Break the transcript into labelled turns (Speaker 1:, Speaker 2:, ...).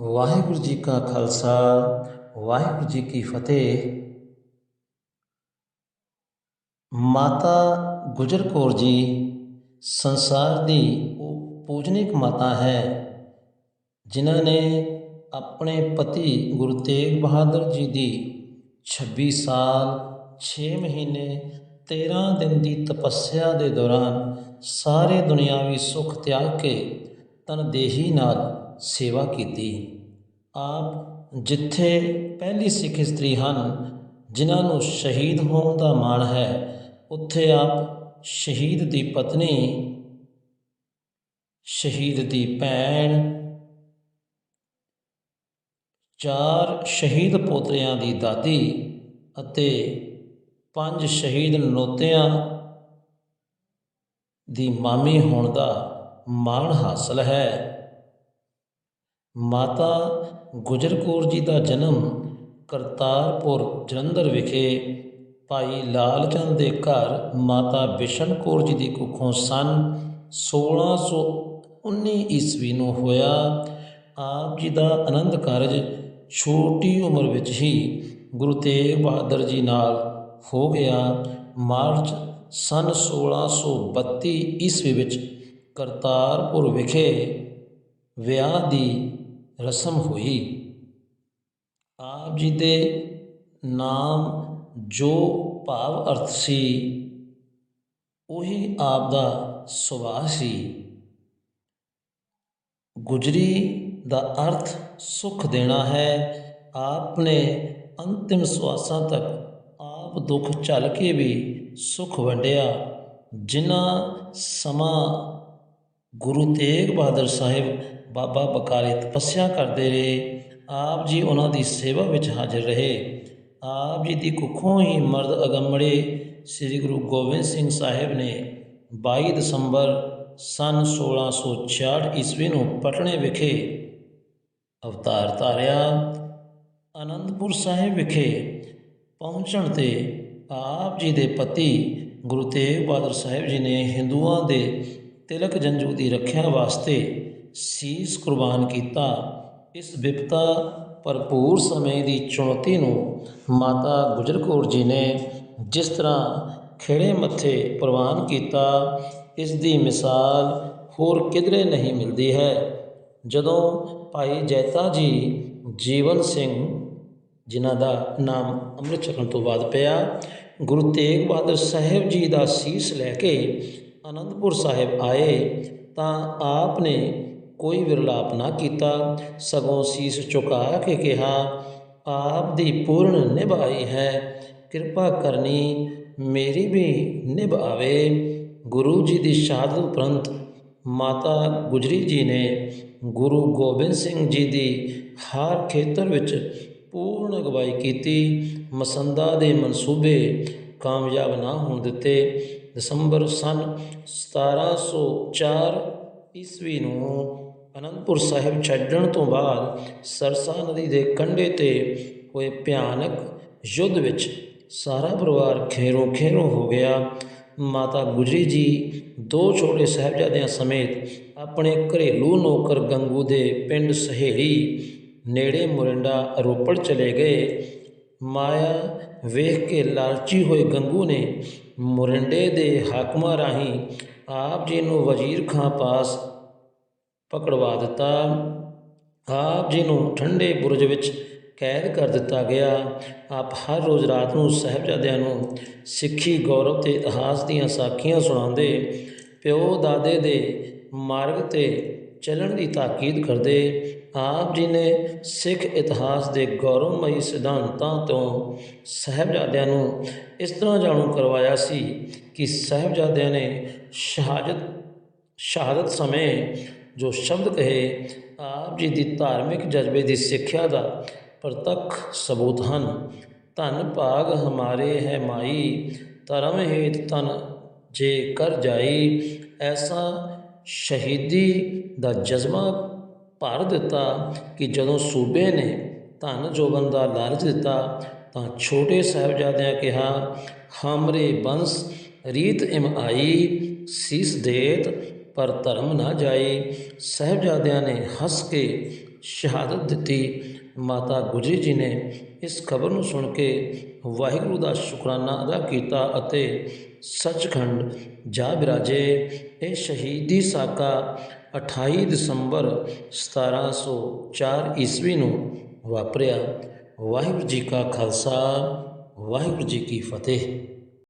Speaker 1: ਵਾਹਿਗੁਰੂ ਜੀ ਕਾ ਖਾਲਸਾ, ਵਾਹਿਗੁਰੂ ਜੀ ਕੀ ਫਤਿਹ। ਮਾਤਾ ਗੁਜਰ ਕੌਰ ਜੀ, ਸੰਸਾਰ ਦੀ ਉਹ ਪੂਜਨੀਕ ਮਾਤਾ ਹੈ, ਜਿਨ੍ਹਾਂ ਨੇ ਆਪਣੇ ਪਤੀ ਗੁਰੂ ਤੇਗ ਬਹਾਦਰ ਜੀ ਦੀ 26 ਸਾਲ 6 ਮਹੀਨੇ 13 ਦਿਨ ਦੀ ਤਪੱਸਿਆ ਦੇ ਦੌਰਾਨ ਸਾਰੇ ਦੁਨਿਆਵੀ ਸੁੱਖ ਤਿਆਗ ਕੇ ਤਨਦੇਹੀ ਨਾਲ ਸੇਵਾ ਕੀਤੀ। ਆਪ ਜਿੱਥੇ ਪਹਿਲੀ ਸਿੱਖ ਇਸਤਰੀ ਹਨ, ਜਿਨ੍ਹਾਂ ਨੂੰ ਸ਼ਹੀਦ ਹੋਣ ਦਾ ਮਾਣ ਹੈ, ਉੱਥੇ ਆਪ ਸ਼ਹੀਦ ਦੀ ਪਤਨੀ, ਸ਼ਹੀਦ ਦੀ ਭੈਣ, ਚਾਰ ਸ਼ਹੀਦ ਪੋਤਰਿਆਂ ਦੀ ਦਾਦੀ ਅਤੇ ਪੰਜ ਸ਼ਹੀਦ ਨੋਤਿਆਂ ਦੀ ਮਾਮੀ ਹੋਣ ਦਾ ਮਾਣ ਹਾਸਲ ਹੈ। ਮਾਤਾ ਗੁਜਰ ਕੌਰ ਜੀ ਦਾ ਜਨਮ ਕਰਤਾਰਪੁਰ ਜਲੰਧਰ ਵਿਖੇ। ਭਾਈ ਲਾਲ ਚੰਦ ਦੇ ਘਰ ਮਾਤਾ ਬਿਸ਼ਨ ਕੌਰ ਜੀ ਦੀ ਕੁੱਖੋਂ ਸਨ। 1619 ਈਸਵੀ ਨੂੰ ਹੋਇਆ ਆਪ ਜੀ ਦਾ ਆਨੰਦ ਕਾਰਜ ਛੋਟੀ ਉਮਰ ਵਿੱਚ ਹੀ ਗੁਰੂ ਤੇਗ ਬਹਾਦਰ ਜੀ ਨਾਲ ਹੋ ਗਿਆ। ਮਾਰਚ ਸਨ 1632 ਈਸਵੀ ਵਿੱਚ ਕਰਤਾਰਪੁਰ ਵਿਖੇ ਵਿਆਹ ਦੀ ਰਸਮ ਹੋਈ। ਆਪ ਜੀ ਦੇ ਨਾਮ ਜੋ ਭਾਵ ਅਰਥ ਸੀ, ਉਹੀ ਆਪ ਦਾ ਸੁਭਾਅ ਸੀ। ਗੁਜਰੀ ਦਾ ਅਰਥ ਸੁਖ ਦੇਣਾ ਹੈ, ਆਪ ਨੇ ਅੰਤਿਮ ਸਵਾਸਾਂ ਤੱਕ ਆਪ ਦੁੱਖ ਝੱਲ ਕੇ ਵੀ ਸੁਖ ਵੰਡਿਆ, ਜਿਨ੍ਹਾਂ ਸਮਾਂ ਗੁਰੂ ਤੇਗ ਬਹਾਦਰ ਸਾਹਿਬ ਬਾਬਾ ਬਕਾਲੇ ਤਪੱਸਿਆ ਕਰਦੇ ਰਹੇ। ਆਪ ਜੀ ਉਹਨਾਂ ਦੀ ਸੇਵਾ ਵਿੱਚ ਹਾਜ਼ਰ ਰਹੇ। ਆਪ ਜੀ ਦੀ ਕੁੱਖੋਂ ਹੀ ਮਰਦ ਅਗੰਮੜੇ ਸ੍ਰੀ ਗੁਰੂ ਗੋਬਿੰਦ ਸਿੰਘ ਸਾਹਿਬ ਨੇ 22 ਦਸੰਬਰ ਸਨ 1666 ਈਸਵੀ ਨੂੰ ਪਟਨੇ ਵਿਖੇ ਅਵਤਾਰ ਧਾਰਿਆ। ਆਨੰਦਪੁਰ ਸਾਹਿਬ ਵਿਖੇ ਪਹੁੰਚਣ ਤੇ ਆਪ ਜੀ ਦੇ ਪਤੀ ਗੁਰੂ ਤੇਗ ਬਹਾਦਰ ਸਾਹਿਬ ਜੀ ਨੇ ਹਿੰਦੂਆਂ ਦੇ ਤਿਲਕ ਜੰਜੂ ਦੀ ਰੱਖਿਆ ਵਾਸਤੇ ਸੀਸ ਕੁਰਬਾਨ ਕੀਤਾ। ਇਸ ਵਿਪਤਾ ਭਰਪੂਰ ਸਮੇਂ ਦੀ ਚੁਣੌਤੀ ਨੂੰ ਮਾਤਾ ਗੁਜਰ ਕੌਰ ਜੀ ਨੇ ਜਿਸ ਤਰ੍ਹਾਂ ਖਿਹੜੇ ਮੱਥੇ ਪ੍ਰਵਾਨ ਕੀਤਾ, ਇਸ ਦੀ ਮਿਸਾਲ ਹੋਰ ਕਿਧਰੇ ਨਹੀਂ ਮਿਲਦੀ ਹੈ। ਜਦੋਂ ਭਾਈ ਜੈਤਾ ਜੀ ਜੀਵਨ ਸਿੰਘ, ਜਿਨ੍ਹਾਂ ਦਾ ਨਾਮ ਅੰਮ੍ਰਿਤ ਛਕਣ ਤੋਂ ਬਾਅਦ ਪਿਆ, ਗੁਰੂ ਤੇਗ ਬਹਾਦਰ ਸਾਹਿਬ ਜੀ ਦਾ ਸੀਸ ਲੈ ਕੇ ਅਨੰਦਪੁਰ ਸਾਹਿਬ ਆਏ ਤਾਂ ਆਪ ਨੇ ਕੋਈ ਵਿਰਲਾਪ ਨਾ ਕੀਤਾ। ਸਗੋਂ ਸੀਸ ਝੁਕਾ ਕੇ ਕਿਹਾ, ਆਪ ਦੀ ਪੂਰਨ ਨਿਭਾਈ ਹੈ। ਕਿਰਪਾ ਕਰਨੀ ਮੇਰੀ ਵੀ ਨਿਭ ਆਵੇ। ਗੁਰੂ ਜੀ ਦੀ ਸ਼ਹਾਦਤ ਉਪਰੰਤ ਮਾਤਾ ਗੁਜਰੀ ਜੀ ਨੇ ਗੁਰੂ ਗੋਬਿੰਦ ਸਿੰਘ ਜੀ ਦੀ ਹਰ ਖੇਤਰ ਵਿੱਚ ਪੂਰਨ ਅਗਵਾਈ ਕੀਤੀ। ਮਸੰਦਾ ਦੇ ਮਨਸੂਬੇ ਕਾਮਯਾਬ ਨਾ ਹੋਣ ਦਿੱਤੇ। ਦਸੰਬਰ ਸਨ 1704 ਈਸਵੀ ਨੂੰ ਅਨੰਦਪੁਰ ਸਾਹਿਬ ਛੱਡਣ ਤੋਂ ਬਾਅਦ ਸਰਸਾ ਨਦੀ ਦੇ ਕੰਢੇ ਤੇ ਹੋਏ ਭਿਆਨਕ ਯੁੱਧ ਵਿੱਚ ਸਾਰਾ ਪਰਿਵਾਰ ਖੇਰੋਂ ਖੇਰੋਂ ਹੋ ਗਿਆ। ਮਾਤਾ ਗੁਜਰੀ ਜੀ, ਦੋ ਛੋਟੇ ਸਾਹਿਬਜ਼ਾਦਿਆਂ ਸਮੇਤ ਆਪਣੇ ਘਰੇਲੂ ਨੌਕਰ ਗੰਗੂ ਦੇ ਪਿੰਡ ਸਹੇੜੀ, ਨੇੜੇ ਮੁਰਿੰਡਾ ਰੋਪੜ ਚਲੇ ਗਏ। ਮਾਇਆ ਵੇਖ ਕੇ ਲਾਲਚੀ ਹੋਏ ਗੰਗੂ ਨੇ ਮੋਰਿੰਡੇ ਦੇ ਹਾਕਮਾਂ ਰਾਹੀਂ ਆਪ ਜੀ ਨੂੰ ਵਜ਼ੀਰ ਖਾਂ ਪਾਸ ਪਕੜਵਾ ਦਿੱਤਾ। ਆਪ ਜੀ ਨੂੰ ਠੰਡੇ ਬੁਰਜ ਵਿੱਚ ਕੈਦ ਕਰ ਦਿੱਤਾ ਗਿਆ। ਆਪ ਹਰ ਰੋਜ਼ ਰਾਤ ਨੂੰ ਸਾਹਿਬਜ਼ਾਦਿਆਂ ਨੂੰ ਸਿੱਖੀ, ਗੌਰਵ ਤੇ ਇਤਿਹਾਸ ਦੀਆਂ ਸਾਖੀਆਂ ਸੁਣਾਉਂਦੇ ਪਿਓ ਦਾਦੇ ਦੇ ਮਾਰਗ ਤੇ ਚੱਲਣ ਦੀ ਤਾਕੀਦ ਕਰਦੇ, ਆਪ ਜੀ ਨੇ ਸਿੱਖ ਇਤਿਹਾਸ ਦੇ ਗੌਰਵਮਈ ਸਿਧਾਂਤਾਂ ਤੋਂ ਸਾਹਿਬਜ਼ਾਦਿਆਂ ਨੂੰ ਇਸ ਤਰ੍ਹਾਂ ਜਾਣੂ ਕਰਵਾਇਆ ਸੀ ਕਿ ਸਾਹਿਬਜ਼ਾਦਿਆਂ ਨੇ ਸ਼ਹਾਦਤ ਸ਼ਹਾਦਤ ਸਮੇਂ ਜੋ ਸ਼ਬਦ ਕਹੇ, ਆਪ ਜੀ ਦੀ ਧਾਰਮਿਕ ਜਜ਼ਬੇ ਦੀ ਸਿੱਖਿਆ ਦਾ ਪ੍ਰਤੱਖ ਸਬੂਤ ਹਨ। ਧਨ ਭਾਗ ਹਮਾਰੇ ਹੈ ਮਾਈ, ਧਰਮ ਹੇਤ ਤਨ ਜੇ ਕਰ ਜਾਈ, ਐਸਾ ਸ਼ਹੀਦੀ ਦਾ ਜਜ਼ਬਾ ਭਰ ਦਿੱਤਾ ਕਿ ਜਦੋਂ ਸੂਬੇ ਨੇ ਧਨ ਜੋਬਨ ਦਾ ਲਾਲਚ ਦਿੱਤਾ, ਤਾਂ ਛੋਟੇ ਸਾਹਿਬਜ਼ਾਦਿਆਂ ਕਿਹਾ ਹਮਰੇ ਬੰਸ, ਰੀਤ ਇਮ ਆਈ, ਸੀਸ ਦੇਤ, ਪਰ ਧਰਮ ਨਾ ਜਾਏ ਸਾਹਿਬਜ਼ਾਦਿਆਂ ਨੇ ਹੱਸ ਕੇ ਸ਼ਹਾਦਤ ਦਿੱਤੀ। ਮਾਤਾ ਗੁਜਰੀ ਜੀ ਨੇ ਇਸ ਖਬਰ ਨੂੰ ਸੁਣ ਕੇ ਵਾਹਿਗੁਰੂ ਦਾ ਸ਼ੁਕਰਾਨਾ ਅਦਾ ਕੀਤਾ ਅਤੇ ਸੱਚਖੰਡ, ਜਾ ਬਿਰਾਜੇ, ਇਹ ਸ਼ਹੀਦੀ ਸਾਕਾ 28 ਦਸੰਬਰ 1704 ਈਸਵੀ ਨੂੰ ਵਾਪਰਿਆ। ਵਾਹਿਗੁਰੂ ਜੀ ਕਾ ਖਾਲਸਾ, ਵਾਹਿਗੁਰੂ ਜੀ ਕੀ ਫਤਿਹ।